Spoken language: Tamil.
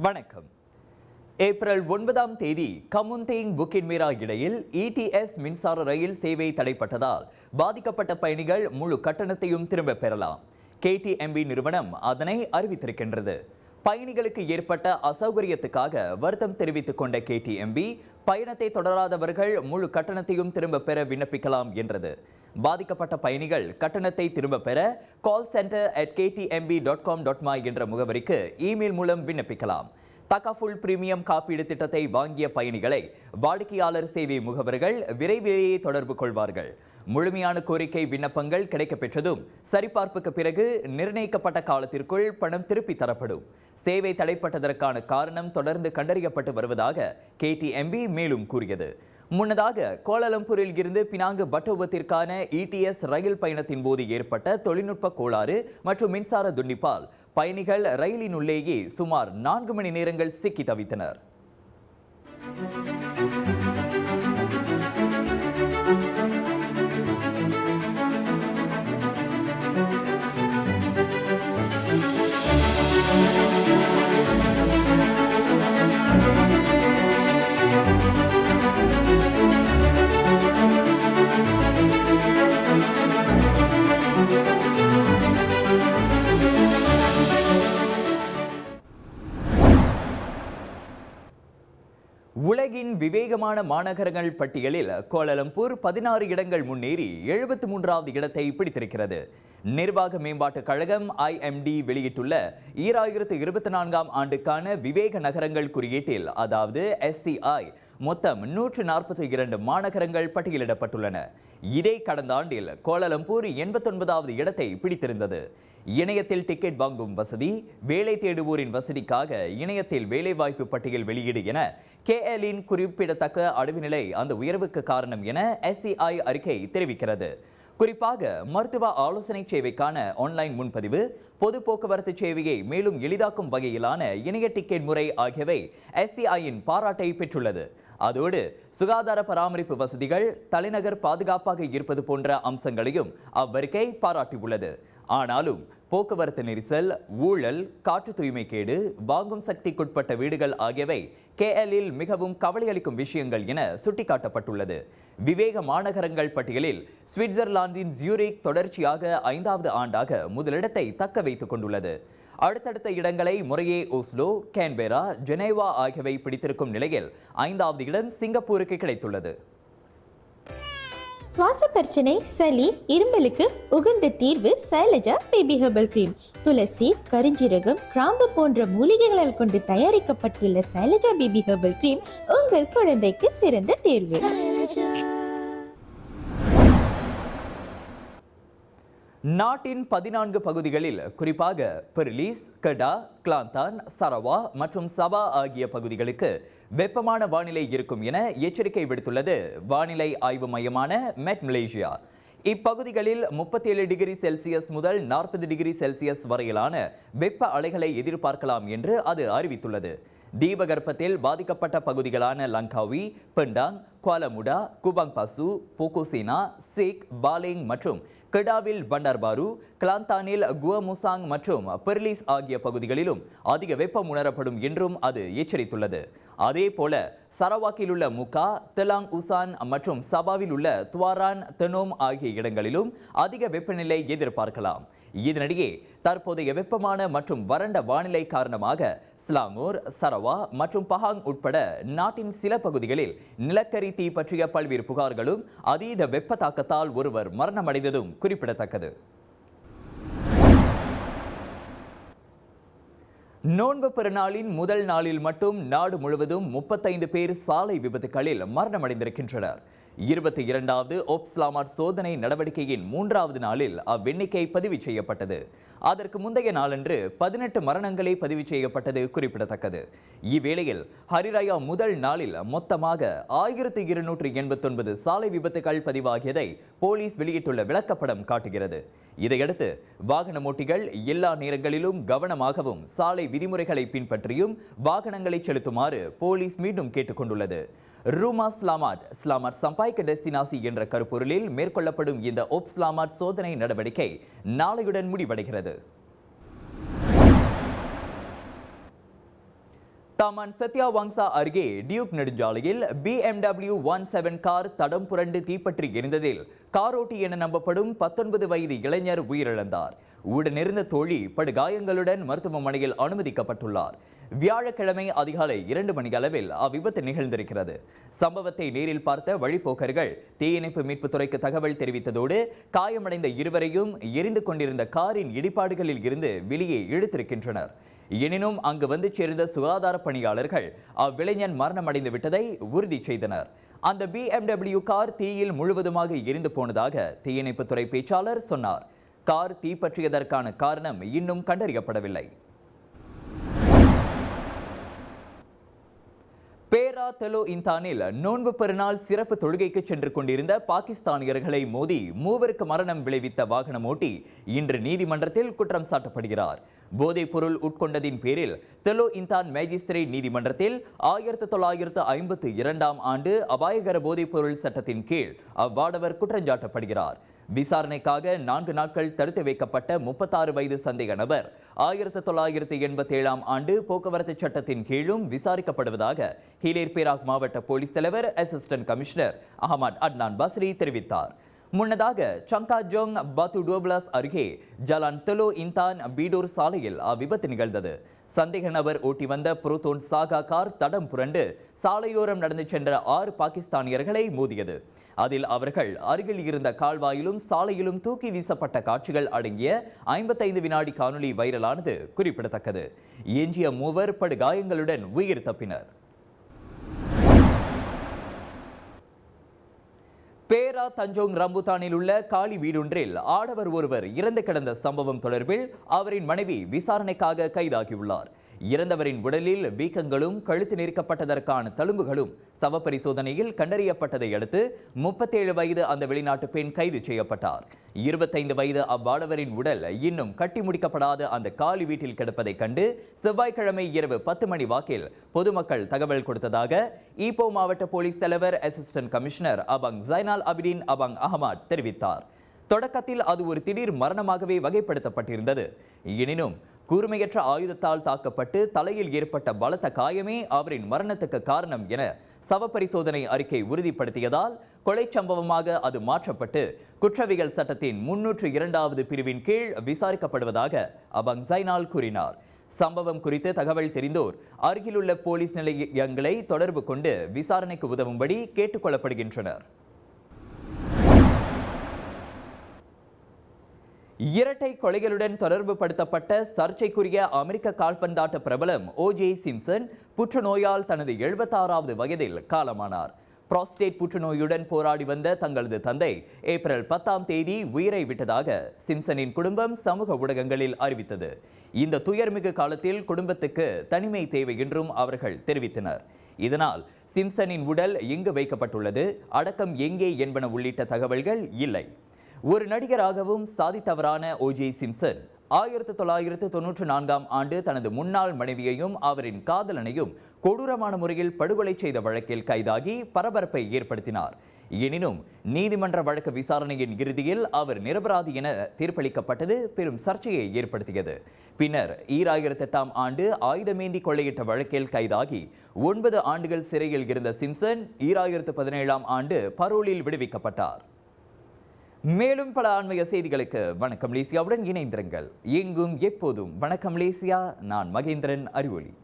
வணக்கம். ஏப்ரல் ஒன்பதாம் தேதி கமுந்தேங் புக்கின் மீரா இடையில் இடிஎஸ் மின்சார ரயில் சேவை தடைப்பட்டதால் பாதிக்கப்பட்ட பயணிகள் முழு கட்டணத்தையும் திரும்ப பெறலாம். கேடிஎம்பி நிறுவனம் அதனை அறிவித்திருக்கின்றது. பயணிகளுக்கு ஏற்பட்ட அசௌகரியத்துக்காக வருத்தம் தெரிவித்துக் கொண்ட கேடிஎம்பி பயணத்தை தொடராதவர்கள் முழு கட்டணத்தையும் திரும்ப பெற விண்ணப்பிக்கலாம் என்றது. பாதிக்கப்பட்ட பயணிகள் கட்டணத்தை திரும்ப பெற call centre at KTMB dot com dot my என்ற முகவரிக்கு இமெயில் மூலம் விண்ணப்பிக்கலாம். தகாஃபுல் பிரீமியம் காப்பீடு திட்டத்தை வாங்கிய பயணிகளை வாடிக்கையாளர் சேவை முகவர்கள் விரைவிலேயே தொடர்பு கொள்வார்கள். முழுமையான கோரிக்கை விண்ணப்பங்கள் கிடைக்கப்பெற்றதும் சரிபார்ப்புக்கு பிறகு நிர்ணயிக்கப்பட்ட காலத்திற்குள் பணம் திருப்பி தரப்படும். சேவை தடைப்பட்டதற்கான காரணம் தொடர்ந்து கண்டறியப்பட்டு வருவதாக கேடிஎம்பி மேலும் கூறியது. முன்னதாக கோலாலம்பூரில் இருந்து பினாங்கு பட்டோபத்திற்கான இடிஎஸ் ரயில் பயணத்தின் போது ஏற்பட்ட தொழில்நுட்ப கோளாறு மற்றும் மின்சார துண்டிப்பால் பயணிகள் ரயிலின் உள்ளேயே சுமார் நான்கு மணி நேரங்கள் சிக்கி தவித்தனர். உலகின் மாநகரங்கள் பட்டியலில் கோலாலம்பூர் பதினாறு இடங்கள் முன்னேறி எழுபத்தி மூன்றாவது இடத்தை பிடித்திருக்கிறது. நிர்வாக மேம்பாட்டுக் கழகம் ஐஎம்டி வெளியிட்டுள்ள ஈராயிரத்து இருபத்தி நான்காம் ஆண்டுக்கான விவேக நகரங்கள் குறியீட்டில் அதாவது எஸ்சிஐ மொத்தம் நூற்று நாற்பத்தி இரண்டு மாநகரங்கள் பட்டியலிடப்பட்டுள்ளன. இதே கடந்த ஆண்டில் கோலாலம்பூர் எண்பத்தொன்பதாவது இடத்தை பிடித்திருந்தது. இணையத்தில் டிக்கெட் வாங்கும் வசதி வேலை தேடுவோரின் வசதிக்காக இணையத்தில் வேலைவாய்ப்பு பட்டியல் வெளியீடு என கேஎலின் குறிப்பிடத்தக்க அடைவு நிலை அந்த உயர்வுக்கு காரணம் என எஸ்சிஐ அறிக்கை தெரிவிக்கிறது. குறிப்பாக மருத்துவ ஆலோசனை சேவைக்கான ஆன்லைன் முன்பதிவு பொது போக்குவரத்து சேவையை மேலும் எளிதாக்கும் வகையிலான இணைய டிக்கெட் முறை ஆகியவை எஸ்சிஐயின் பாராட்டை பெற்றுள்ளது. அதோடு சுகாதார பராமரிப்பு வசதிகள் தலைநகர் பாதுகாப்பாக இருப்பது போன்ற அம்சங்களையும் அவ்வறிக்கை பாராட்டியுள்ளது. ஆனாலும் போக்குவரத்து நெரிசல் ஊழல் காற்று தூய்மைக்கேடு வாங்கும் சக்திக்குட்பட்ட வீடுகள் ஆகியவை கேஎல்லில் மிகவும் கவலையளிக்கும் விஷயங்கள் என சுட்டிக்காட்டப்பட்டுள்ளது. விவேக மாநகரங்கள் பட்டியலில் சுவிட்சர்லாந்தின் ஜியூரிக் தொடர்ச்சியாக ஐந்தாவது ஆண்டாக முதலிடத்தை தக்க வைத்துக் கொண்டுள்ளது. அடுத்தடுத்த இடங்களை முறையே ஓஸ்லோ கேன்பேரா ஜெனேவா ஆகியவை பிடித்திருக்கும் நிலையில் ஐந்தாவது இடம் சிங்கப்பூருக்கு கிடைத்துள்ளது. சுவாச பிரச்சனை சளி இருமலுக்கு உகந்த தீர்வு சைலஜா பேபி ஹெர்பல் கிரீம். துளசி கரிஞ்சீரகம் கிராம்பு போன்ற மூலிகைகளால் கொண்டு தயாரிக்கப்பட்டுள்ள சைலஜா பேபி ஹெர்பல் கிரீம் உங்கள் குழந்தைக்கு சிறந்த தேர்வு. நாட்டின் பதினான்கு பகுதிகளில் குறிப்பாக பெர்லீஸ் கடா கிளாந்தான் சரவா மற்றும் சபா ஆகிய பகுதிகளுக்கு வெப்பமான வானிலை இருக்கும் என எச்சரிக்கை விடுத்துள்ளது வானிலை ஆய்வு மையமான மெட் மலேசியா. இப்பகுதிகளில் முப்பத்தி ஏழு டிகிரி செல்சியஸ் முதல் நாற்பது டிகிரி செல்சியஸ் வரையிலான வெப்ப அலைகளை எதிர்பார்க்கலாம் என்று அது அறிவித்துள்ளது. தீபகற்பத்தில் பாதிக்கப்பட்ட பகுதிகளான Langkawi Pendang Kuala Muda Kubang Pasu Pokok Sena Sik Baling மற்றும் கெடாவில் பண்டர்பாரு கிளாந்தானில் குவமுசாங் மற்றும் பெர்லிஸ் ஆகிய பகுதிகளிலும் அதிக வெப்பம் உணரப்படும் என்றும் அது எச்சரித்துள்ளது. அதே போல சரவாக்கில் உள்ள முகா தெலாங் உசான் மற்றும் சபாவில் உள்ள துவாரான் தெனோம் ஆகிய இடங்களிலும் அதிக வெப்பநிலை எதிர்பார்க்கலாம். இதனிடையே தற்போதைய வெப்பமான மற்றும் வறண்ட வானிலை காரணமாக ஸ்லாங்கூர் சரவா மற்றும் பஹாங் உட்பட நாட்டின் சில பகுதிகளில் நிலக்கரி தீ பற்றிய பல்வேறு புகார்களும் அதீத வெப்ப தாக்கத்தால் ஒருவர் மரணமடைந்ததும் குறிப்பிடத்தக்கது. நோன்பு பெருநாளின் முதல் நாளில் மட்டும் நாடு முழுவதும் முப்பத்தைந்து பேர் சாலை விபத்துகளில் மரணமடைந்திருக்கின்றனர். இருபத்தி இரண்டாவது ஒப்ஸ்லாமாட் சோதனை நடவடிக்கையின் மூன்றாவது நாளில் அவ்வெண்ணிக்கை பதிவு செய்யப்பட்டது. அதற்கு முந்தைய நாளன்று பதினெட்டு மரணங்களே பதிவு செய்யப்பட்டது குறிப்பிடத்தக்கது. இவ்வேளையில் ஹரிராயா முதல் நாளில் மொத்தமாக ஆயிரத்தி இருநூற்று எண்பத்தொன்பது சாலை விபத்துகள் பதிவாகியதை போலீஸ் வெளியிட்டுள்ள விளக்கப்படம் காட்டுகிறது. இதையடுத்து வாகன ஓட்டிகள் எல்லா நேரங்களிலும் கவனமாகவும் சாலை விதிமுறைகளை பின்பற்றியும் வாகனங்களை செலுத்துமாறு போலீஸ் மீண்டும் கேட்டுக்கொண்டுள்ளது. ரூமா ஸ்லாமாட் ஸ்லாமாட் சம்பாய்க்க டெஸ்டினாசி என்ற கருப்பொருளில் மேற்கொள்ளப்படும் இந்த ஒப் ஸ்லாமாட் சோதனை நடவடிக்கை நாளையுடன் முடிவடைகிறது. தாமான் சத்யா வாங்சா அருகே டியூக் நெடுஞ்சாலையில் பிஎம்டபிள்யூ ஒன் செவன் கார் தடம் புரண்டு தீப்பற்றி எரிந்ததில் காரோட்டி என நம்பப்படும் பத்தொன்பது வயது இளைஞர் உயிரிழந்தார். உடனிருந்த தோழி படுகாயங்களுடன் மருத்துவமனையில் அனுமதிக்கப்பட்டுள்ளார். வியாழக்கிழமை அதிகாலை இரண்டு மணி அளவில் அவ்விபத்து நிகழ்ந்திருக்கிறது. சம்பவத்தை நேரில் பார்த்த வழிப்போக்கர்கள் தீயணைப்பு மீட்புத் துறைக்கு தகவல் தெரிவித்ததோடு காயமடைந்த இருவரையும் எரிந்து கொண்டிருந்த காரின் இடிபாடுகளில் இருந்து வெளியே இழுத்திருக்கின்றனர். எனினும் அங்கு வந்து சேர்ந்த சுகாதார பணியாளர்கள் அவ்விளைஞன் மரணமடைந்து விட்டதை உறுதி செய்தனர். அந்த பிஎம்டபிள்யூ கார் தீயில் முழுவதுமாக எரிந்து போனதாக தீயணைப்புத்துறை பேச்சாளர் சொன்னார். கார் தீப்பற்றியதற்கான காரணம் இன்னும் கண்டறியப்படவில்லை. தெலோ இந்தானில் நோன்பு பெருநாள் சிறப்பு தொழுகைக்கு சென்று கொண்டிருந்த பாகிஸ்தானியர்களை மோதி மூவருக்கு மரணம் விளைவித்த வாகனம் ஓட்டி இன்று நீதிமன்றத்தில் குற்றம் சாட்டப்படுகிறார். போதைப் பொருள் உட்கொண்டதின் பேரில் தெலோ இந்தான் மேஜிஸ்திரேட் நீதிமன்றத்தில் ஆயிரத்தி தொள்ளாயிரத்து ஐம்பத்து இரண்டாம் ஆண்டு அபாயகர போதைப் பொருள் சட்டத்தின் கீழ் அவ்வாடவர் குற்றஞ்சாட்டப்படுகிறார். விசாரணைக்காக நான்கு நாட்கள் தடுத்து வைக்கப்பட்ட முப்பத்தாறு வயது சந்தேக நபர். ஆயிரத்தி தொள்ளாயிரத்தி எண்பத்தி ஏழாம் ஆண்டு போக்குவரத்து சட்டத்தின் கீழும் விசாரிக்கப்படுவதாக ஹிலேர் பேராக் மாவட்ட போலீஸ் தலைவர் assistant commissioner Ahmad Adnan Basri தெரிவித்தார். முன்னதாக சங்காஜோங் பாத்து டோபிளாஸ் அருகே ஜலான் தெலோ இந்தான் பீடோர் சாலையில் அவ்விபத்து நிகழ்ந்தது. சந்தேக நபர் ஓட்டி வந்த புரோத்தோன் சாகா கார் தடம் புரண்டு சாலையோரம் நடந்து சென்ற ஆறு பாகிஸ்தானியர்களை மோதியது. அதில் அவர்கள் அருகில் இருந்த கால்வாயிலும் சாலையிலும் தூக்கி வீசப்பட்ட காட்சிகள் அடங்கிய ஐம்பத்தைந்து வினாடி காணொளி வைரலானது குறிப்பிடத்தக்கது. எஞ்சிய மூவர் படுகாயங்களுடன் உயிர் தப்பினர். பேரா தஞ்சோங் ரம்புத்தானில் உள்ள காலி வீடொன்றில் ஆடவர் ஒருவர் இறந்து கிடந்த சம்பவம் தொடர்பில் அவரின் மனைவி விசாரணைக்காக கைதாகியுள்ளார். இறந்தவரின் உடலில் வீக்கங்களும் கழுத்து நெருக்கப்பட்டதற்கான தழும்புகளும் சவ பரிசோதனையில் கண்டறியப்பட்டதை அடுத்து முப்பத்தேழு வயது அந்த வெளிநாட்டு பெண் கைது செய்யப்பட்டார். இருபத்தைந்து வயது அவ்வாடவரின் உடல் இன்னும் கட்டி முடிக்கப்படாத அந்த காலி வீட்டில் கிடப்பதைக் கண்டு செவ்வாய்க்கிழமை இரவு பத்து மணி வாக்கில் பொதுமக்கள் தகவல் கொடுத்ததாக ஈப்போ மாவட்ட போலீஸ் தலைவர் assistant commissioner Abang Zainal Abidin Abang Ahmad தெரிவித்தார். தொடக்கத்தில் அது ஒரு திடீர் மரணமாகவே வகைப்படுத்தப்பட்டிருந்தது. எனினும் கூர்மையற்ற ஆயுதத்தால் தாக்கப்பட்டு தலையில் ஏற்பட்ட பலத்த காயமே அவரின் மரணத்துக்கு காரணம் என சவ பரிசோதனை அறிக்கை உறுதிப்படுத்தியதால் கொலை சம்பவமாக அது மாற்றப்பட்டு குற்றவியல் சட்டத்தின் முன்னூற்று இரண்டாவது பிரிவின் கீழ் விசாரிக்கப்படுவதாக அபங் ஜைனால் கூறினார். சம்பவம் குறித்து தகவல் தெரிந்தோர் அருகிலுள்ள போலீஸ் நிலையங்களை தொடர்பு கொண்டு விசாரணைக்கு உதவும்படி கேட்டுக்கொள்ளப்படுகின்றனர். இரட்டை கொலைகளுடன் தொடர்பு படுத்தப்பட்ட சர்ச்சைக்குரிய அமெரிக்க கால்பந்தாட்ட பிரபலம் ஓஜே சிம்சன் புற்றுநோயால் தனது எழுபத்தாறாவது வயதில் காலமானார். புரோஸ்டேட் புற்றுநோயுடன் போராடி வந்த தங்களது தந்தை ஏப்ரல் பத்தாம் தேதி உயிரை விட்டதாக சிம்சனின் குடும்பம் சமூக ஊடகங்களில் அறிவித்தது. இந்த துயர்மிகு காலத்தில் குடும்பத்துக்கு தனிமை தேவை என்றும் அவர்கள் தெரிவித்தனர். இதனால் சிம்சனின் உடல் எங்கு வைக்கப்பட்டுள்ளது அடக்கம் எங்கே என்பன உள்ளிட்ட தகவல்கள் இல்லை. ஒரு நடிகராகவும் சாதித்தவரான ஓஜே சிம்சன் ஆயிரத்தி தொள்ளாயிரத்து தொன்னூற்றி நான்காம் ஆண்டு தனது முன்னாள் மனைவியையும் அவரின் காதலனையும் கொடூரமான முறையில் படுகொலை செய்த வழக்கில் கைதாகி பரபரப்பை ஏற்படுத்தினார். எனினும் நீதிமன்ற வழக்கு விசாரணையின் இறுதியில் அவர் நிரபராதி என தீர்ப்பளிக்கப்பட்டது பெரும் சர்ச்சையை ஏற்படுத்தியது. பின்னர் ஈராயிரத்தி எட்டாம் ஆண்டு ஆயுதமேந்தி கொள்ளையிட்ட வழக்கில் கைதாகி ஒன்பது ஆண்டுகள் சிறையில் இருந்த சிம்சன் ஈராயிரத்து பதினேழாம் ஆண்டு பரோலில் விடுவிக்கப்பட்டார். மேலும் பல ஆன்மீக செய்திகளுக்கு வணக்கம் லேசியாவுடன் இணைந்திருங்கள். எங்கும் எப்போதும் வணக்கம் லேசியா. நான் மகேந்திரன் அறிவொளி.